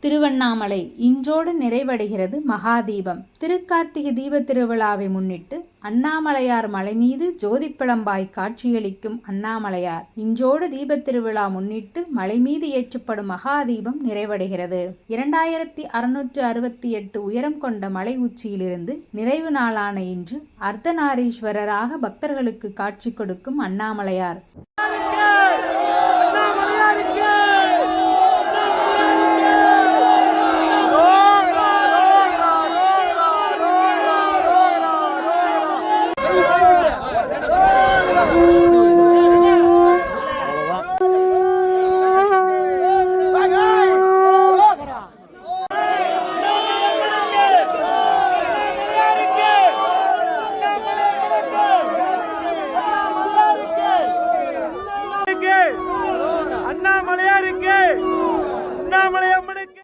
திருவண்ணாமலை இன்றோடு நிறைவடைகிறது மகாதீபம். திருக்கார்த்திகை தீப திருவிழாவை முன்னிட்டு அண்ணாமலையார் மலை மீது ஜோதிப்பிளம்பாய் காட்சியளிக்கும் அண்ணாமலையார். இன்றோடு தீப திருவிழா முன்னிட்டு மலை மீது ஏற்றப்படும் மகாதீபம் நிறைவடைகிறது. இரண்டாயிரத்தி அறுநூற்று அறுபத்தி எட்டு உயரம் கொண்ட மலை உச்சியிலிருந்து நிறைவு நாளான இன்று அர்த்தநாரீஸ்வரராக பக்தர்களுக்கு காட்சி கொடுக்கும் அண்ணாமலையார்.